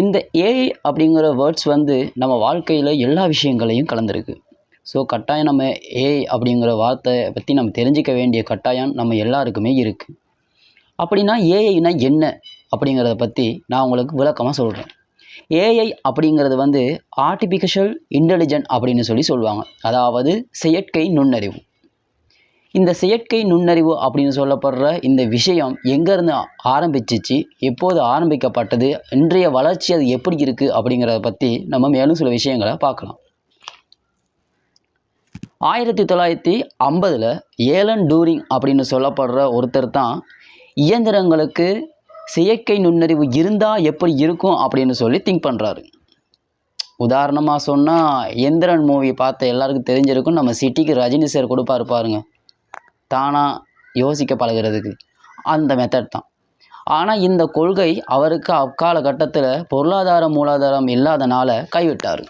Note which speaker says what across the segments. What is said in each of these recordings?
Speaker 1: இந்த ஏஐ அப்படிங்கிற வேர்ட்ஸ் வந்து நம்ம வாழ்க்கையில் எல்லா விஷயங்களையும் கலந்துருக்கு. ஸோ கட்டாயம் நம்ம ஏஐ அப்படிங்கிற வார்த்தையை பற்றி நம்ம தெரிஞ்சிக்க வேண்டிய கட்டாயம் நம்ம எல்லாருக்குமே இருக்குது அப்படின்னா ஏஐனா என்ன அப்படிங்கிறத பற்றி நான் உங்களுக்கு விளக்கமாக சொல்கிறேன் ஏஐ அப்படிங்கிறது வந்து ஆர்டிஃபிஷியல் இன்டெலிஜென்ட் அப்படின்னு சொல்லி சொல்லுவாங்க. அதாவது செயற்கை நுண்ணறிவு. இந்த செயற்கை நுண்ணறிவு அப்படின்னு சொல்லப்படுற இந்த விஷயம் எங்கேருந்து ஆரம்பிச்சிச்சு எப்போது ஆரம்பிக்கப்பட்டது இன்றைய வளர்ச்சி அது எப்படி இருக்குது அப்படிங்கிறத பற்றி நம்ம மேலும் சில விஷயங்களை பார்க்கலாம். ஆயிரத்தி தொள்ளாயிரத்தி ஐம்பதில் ஏலன் டூரிங் அப்படின்னு சொல்லப்படுற ஒருத்தர் தான் இயந்திரங்களுக்கு செயற்கை நுண்ணறிவு இருந்தால் எப்படி இருக்கும் அப்படின்னு சொல்லி திங்க் பண்ணுறாரு உதாரணமாக சொன்னால் எந்திரன் மூவி பார்த்த எல்லாருக்கும் தெரிஞ்சிருக்கும் நம்ம சிட்டிக்கு ரஜினி சார் கொடுப்பாரு பாருங்க. தானாக யோசிக்க பழகிறதுக்கு அந்த மெத்தட் தான். ஆனால் இந்த கொள்கை அவருக்கு அக்காலகட்டத்தில் பொருளாதார மூலாதாரம் இல்லாதனால கைவிட்டார்.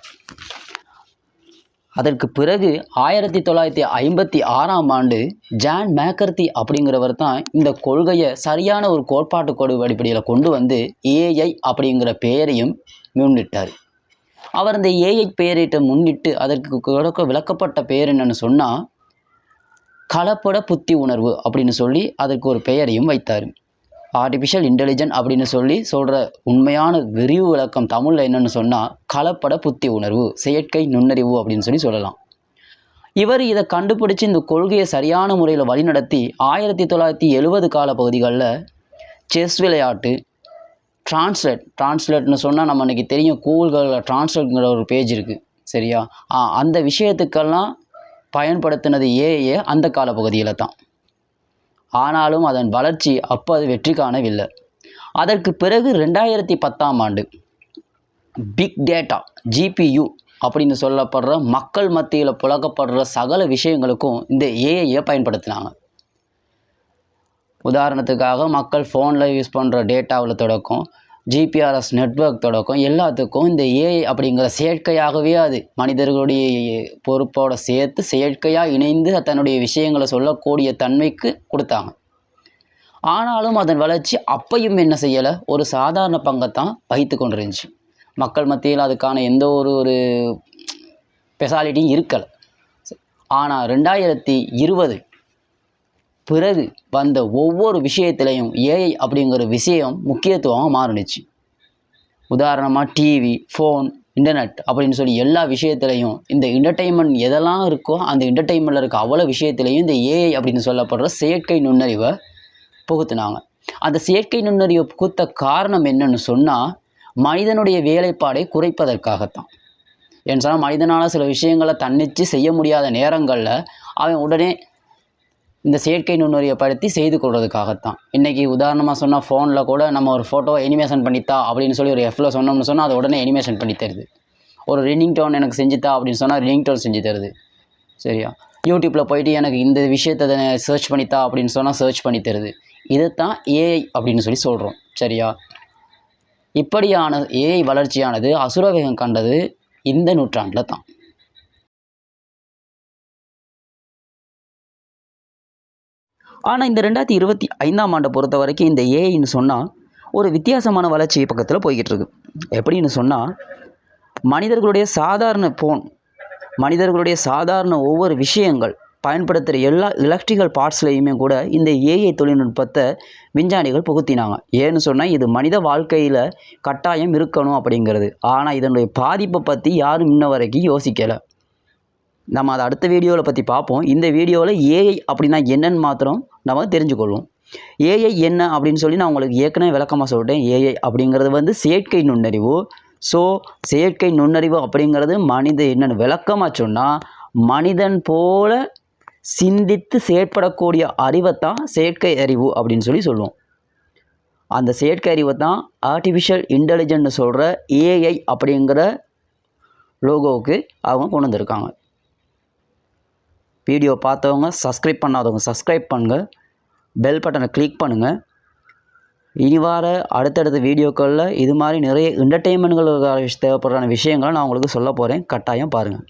Speaker 1: அதற்கு பிறகு ஆயிரத்தி தொள்ளாயிரத்தி ஐம்பத்தி ஆறாம் ஆண்டு ஜான் மேக்கர்த்தி அப்படிங்கிறவர் தான் இந்த கொள்கையை சரியான ஒரு கோட்பாட்டு கொடு அடிப்படையில் கொண்டு வந்து ஏஐ அப்படிங்கிற பெயரையும் முன்னிட்டார். அவர் இந்த ஏஐ பெயரிட்ட முன்னிட்டு அதற்கு கொடுக்க விளக்கப்பட்ட பெயர் என்னன்னு சொன்னால் கலப்பட புத்தி உணர்வு அப்படின்னு சொல்லி அதற்கு ஒரு பெயரையும் வைத்தார். ஆர்டிஃபிஷியல் இன்டெலிஜென்ட் அப்படின்னு சொல்லி சொல்கிற உண்மையான விரிவு விளக்கம் தமிழில் என்னென்னு சொன்னால் கலப்பட புத்தி உணர்வு செயற்கை நுண்ணறிவு அப்படின்னு சொல்லி சொல்லலாம். இவர் இதை கண்டுபிடிச்சு இந்த கொள்கையை சரியான முறையில் வழிநடத்தி ஆயிரத்தி தொள்ளாயிரத்தி எழுபது கால பகுதிகளில் செஸ் விளையாட்டு டிரான்ஸ்லேட் டிரான்ஸ்லேட்னு சொன்னால் நம்ம இன்றைக்கி தெரியும் கூகுள்களில் டிரான்ஸ்லேட்ங்கிற ஒரு பேஜ் இருக்குது சரியா? ஆ அந்த விஷயத்துக்கெல்லாம் பயன்படுத்தினது ஏஏ அந்த கால பகுதியில் தான் ஆனாலும் அதன் வளர்ச்சி அப்போ அது வெற்றி காணவில்லை. அதற்கு பிறகு ரெண்டாயிரத்தி பத்தாம் ஆண்டு பிக் டேட்டா ஜிபியு அப்படின்னு சொல்லப்படுற மக்கள் மத்தியில் புழக்கப்படுற சகல விஷயங்களுக்கும் இந்த ஏஐயை பயன்படுத்தினாங்க. உதாரணத்துக்காக மக்கள் ஃபோனில் யூஸ் பண்ணுற டேட்டாவில் தொடக்கம் ஜிபிஆர்எஸ் நெட்வொர்க் தொடக்கம் எல்லாத்துக்கும் இந்த ஏஐ அப்படிங்கிற செயற்கையாகவே அது மனிதர்களுடைய பொறுப்போட சேர்த்து செயற்கையாக இணைந்து தன்னுடைய விஷயங்களை சொல்லக்கூடிய தன்மைக்கு கொடுத்தாங்க. ஆனாலும் அதன் வளர்ச்சி அப்பையும் என்ன செய்யலை? ஒரு சாதாரண பங்கைத்தான் வகித்து கொண்டிருந்துச்சு. மக்கள் மத்தியில் அதுக்கான எந்த ஒரு ஒரு ஸ்பெஷாலிட்டியும் இருக்கலை. ஆனால் ரெண்டாயிரத்தி இருபது பிறகு வந்த ஒவ்வொரு விஷயத்திலையும் ஏஐ அப்படிங்கிற விஷயம் முக்கியத்துவமாக மாறுனுச்சு. உதாரணமாக டிவி ஃபோன் இன்டர்நெட் அப்படின்னு சொல்லி எல்லா விஷயத்துலையும் இந்த என்டர்டெயின்மெண்ட் எதெல்லாம் இருக்கோ அந்த என்டர்டெயின்மெண்ட்டில் இருக்க அவ்வளோ விஷயத்துலையும் இந்த ஏஐ அப்படின்னு சொல்லப்படுற செயற்கை நுண்ணறிவை புகுத்துனாங்க. அந்த செயற்கை நுண்ணறிவை புகுத்த காரணம் என்னன்னு சொன்னால் மனிதனுடைய வேலைப்பாடை குறைப்பதற்காகத்தான். ஏன்னு சொன்னால் மனிதனால் சில விஷயங்களை தன்னிச்சு செய்ய முடியாத நேரங்களில் அவன் உடனே இந்த செயற்கை நுண்ணறிவை படுத்தி செய்து கொள்வதுக்காகத்தான் இன்றைக்கி உதாரணமாக சொன்னால் ஃபோனில் கூட நம்ம ஒரு ஃபோட்டோ எனிமேஷன் பண்ணித்தா அப்படின்னு சொல்லி ஒரு எஃப்ல சொன்னோம்னு சொன்னால் அது உடனே அனிமேஷன் பண்ணி தருது. ஒரு ரினிங் டோன் எனக்கு செஞ்சுத்தா அப்படின்னு சொன்னால் ரினிங் டோன் செஞ்சு தருது. சரியா? யூடியூப்பில் போயிட்டு எனக்கு இந்த விஷயத்தை சர்ச் பண்ணித்தா அப்படின்னு சொன்னால் சர்ச் பண்ணி தருது. இதைத்தான் ஏஐ அப்படின்னு சொல்லி சொல்கிறோம் சரியா? இப்படியான ஏஐ வளர்ச்சியானது அசுரவேகம் கண்டது இந்த நூற்றாண்டில் தான். ஆனால் இந்த ரெண்டாயிரத்தி இருபத்தி ஐந்தாம் ஆண்டை பொறுத்த வரைக்கும் இந்த ஏஐன்னு சொன்னால் ஒரு வித்தியாசமான வளர்ச்சி பக்கத்தில் போய்கிட்டு இருக்கு எப்படின்னு சொன்னால் மனிதர்களுடைய சாதாரண ஃபோன் மனிதர்களுடைய சாதாரண ஒவ்வொரு விஷயங்கள் பயன்படுத்துகிற எல்லா எலக்ட்ரிக்கல் பார்ட்ஸ்லேயுமே கூட இந்த ஏஐ தொழில்நுட்பத்தை விஞ்ஞானிகள் புகுத்தினாங்க. ஏன்னு சொன்னால் இது மனித வாழ்க்கையில் கட்டாயம் இருக்கணும் அப்படிங்கிறது. ஆனால் இதனுடைய பாதிப்பை பற்றி யாரும் இன்ன வரைக்கும் யோசிக்கலை. நம்ம அதை அடுத்த வீடியோவில் பற்றி பார்ப்போம். இந்த வீடியோவில் ஏஐ அப்படின்னா என்னன்னு மாத்திரம் நம்ம தெரிஞ்சுக்கொள்வோம். ஏஐ என்ன அப்படின்னு சொல்லி நான் உங்களுக்கு ஏற்கனவே விளக்கமாக சொல்லிட்டேன். ஏஐ அப்படிங்கிறது வந்து செயற்கை நுண்ணறிவு. ஸோ செயற்கை நுண்ணறிவு அப்படிங்கிறது மனித என்னென்னு விளக்கமாக சொன்னால் மனிதன் போல சிந்தித்து செயற்படக்கூடிய அறிவைத்தான் செயற்கை அறிவு அப்படின்னு சொல்லி சொல்லுவோம். அந்த செயற்கை அறிவை தான் ஆர்டிஃபிஷியல் இன்டெலிஜென்ட்னு சொல்கிற ஏஐ அப்படிங்கிற லோகோவுக்கு அவங்க கொண்டு வந்திருக்காங்க. வீடியோ பார்த்தவங்க சப்ஸ்கிரைப் பண்ணாதவங்க சப்ஸ்கிரைப் பண்ணுங்கள் பெல் பட்டனை கிளிக் பண்ணுங்கள் இனி வார அடுத்தடுத்த வீடியோக்களில் இது மாதிரி நிறைய என்டர்டெயின்மெண்ட்கள் தேவைப்படுற விஷயங்களை நான் உங்களுக்கு சொல்ல போகிறேன் கட்டாயம் பாருங்கள்